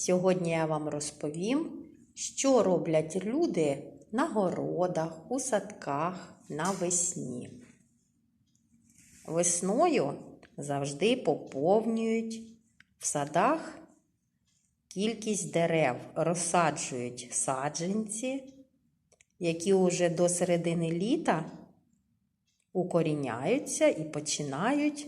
Сьогодні я вам розповім, що роблять люди на городах, у садках навесні. Весною завжди поповнюють в садах кількість дерев, розсаджують саджанці, які уже до середини літа укоріняються і починають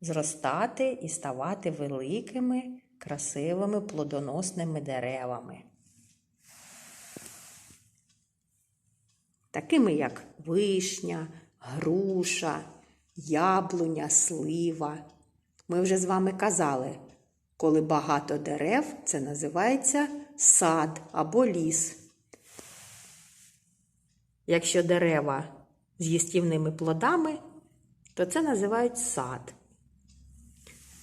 зростати і ставати великими, красивими плодоносними деревами. Такими як вишня, груша, яблуня, слива. Ми вже з вами казали, коли багато дерев, це називається сад або ліс. Якщо дерева з їстівними плодами, то це називають сад.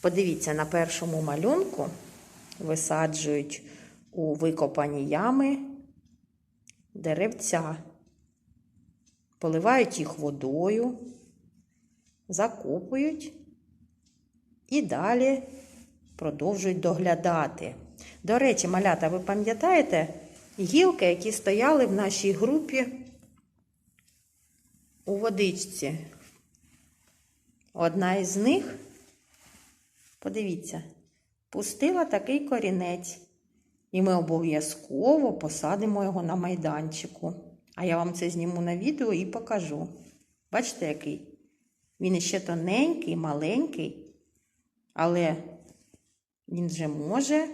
Подивіться, на першому малюнку висаджують у викопані ями деревця, поливають їх водою, закопують і далі продовжують доглядати. До речі, малята, ви пам'ятаєте гілки, які стояли в нашій групі у водичці? Одна із них, подивіться, пустила такий корінець. І ми обов'язково посадимо його на майданчику. А я вам це зніму на відео і покажу. Бачите, який? Він ще тоненький, маленький, але він вже може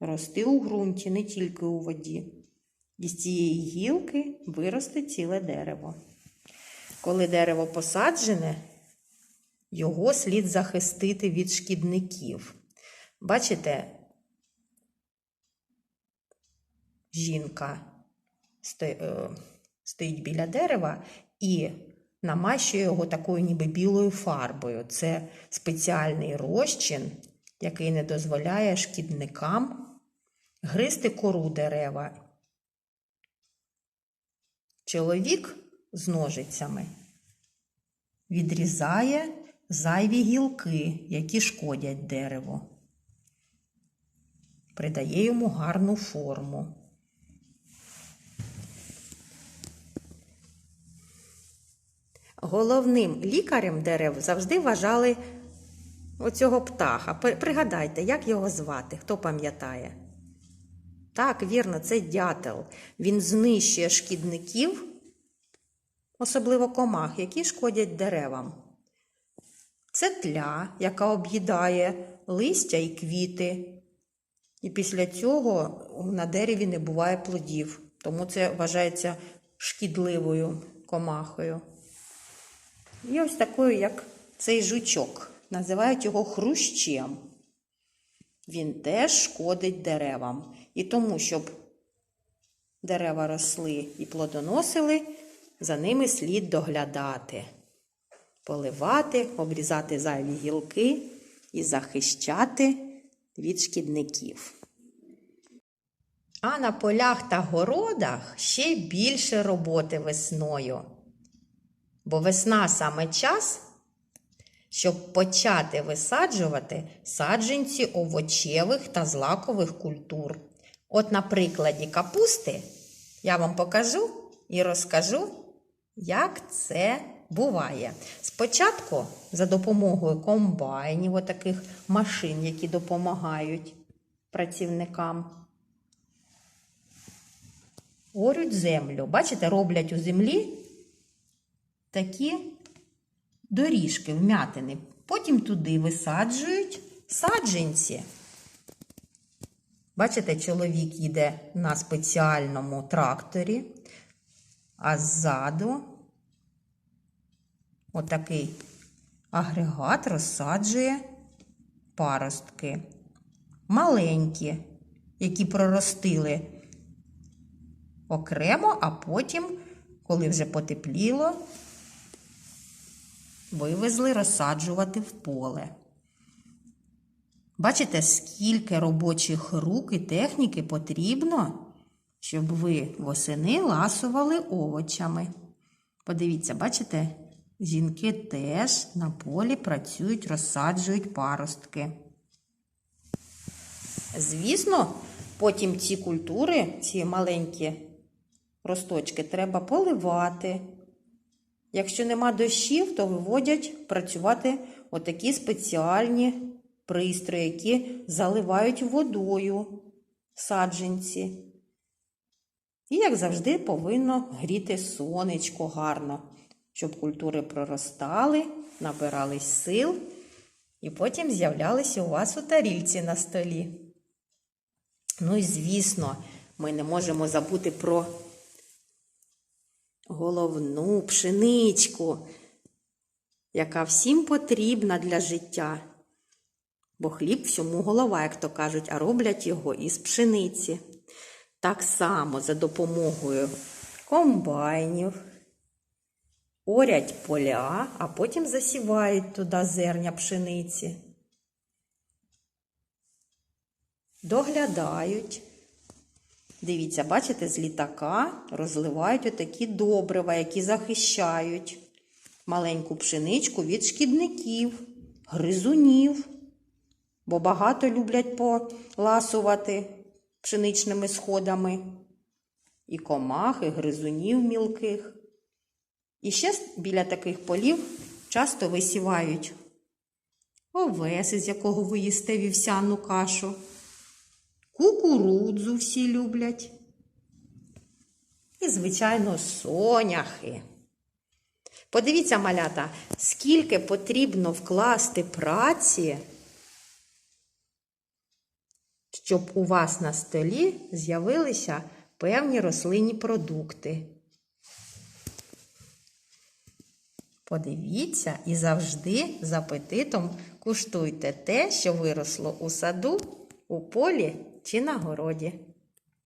рости у ґрунті, не тільки у воді. І з цієї гілки виросте ціле дерево. Коли дерево посаджене, його слід захистити від шкідників. Бачите, жінка стоїть біля дерева і намащує його такою ніби білою фарбою. Це спеціальний розчин, який не дозволяє шкідникам гризти кору дерева. Чоловік з ножицями відрізає зайві гілки, які шкодять дереву, придає йому гарну форму. Головним лікарем дерев завжди вважали оцього птаха. Пригадайте, як його звати, хто пам'ятає? Так, вірно, це дятел. Він знищує шкідників, особливо комах, які шкодять деревам. Це тля, яка об'їдає листя і квіти. І після цього на дереві не буває плодів, тому це вважається шкідливою комахою. І ось такою, як цей жучок. Називають його хрущем. Він теж шкодить деревам. І тому, щоб дерева росли і плодоносили, за ними слід доглядати, поливати, обрізати зайві гілки і захищати від шкідників. А на полях та городах ще більше роботи весною. Бо весна саме час, щоб почати висаджувати саджанці овочевих та злакових культур. От на прикладі капусти я вам покажу і розкажу, як це буває. Спочатку за допомогою комбайнів, отаких машин, які допомагають працівникам. Орють землю. Бачите, роблять у землі такі доріжки, вмятини. Потім туди висаджують саджанці. Бачите, чоловік їде на спеціальному тракторі, а ззаду отакий агрегат розсаджує паростки. Маленькі, які проростили окремо, а потім, коли вже потепліло, вивезли розсаджувати в поле. Бачите, скільки робочих рук і техніки потрібно, щоб ви восени ласували овочами. Подивіться, бачите, жінки теж на полі працюють, розсаджують паростки. Звісно, потім ці культури, ці маленькі росточки, треба поливати. Якщо нема дощів, то виводять працювати отакі спеціальні пристрої, які заливають водою саджанці. І, як завжди, повинно гріти сонечко гарно, щоб культури проростали, набирались сил і потім з'являлися у вас у тарільці на столі. Ну і звісно, ми не можемо забути про головну пшеничку, яка всім потрібна для життя. Бо хліб всьому голова, як то кажуть, а роблять його із пшениці. Так само за допомогою комбайнів орять поля, а потім засівають туди зерня пшениці. Доглядають. Дивіться, бачите, з літака розливають отакі добрива, які захищають маленьку пшеничку від шкідників, гризунів. Бо багато люблять поласувати пшеничними сходами. І комах, і гризунів мілких. І ще біля таких полів часто висівають овес, із якого ви їсте вівсяну кашу. Кукурудзу всі люблять. І, звичайно, соняхи. Подивіться, малята, скільки потрібно вкласти праці, щоб у вас на столі з'явилися певні рослинні продукти. Подивіться і завжди з апетитом куштуйте те, що виросло у саду, у полі чи на городі.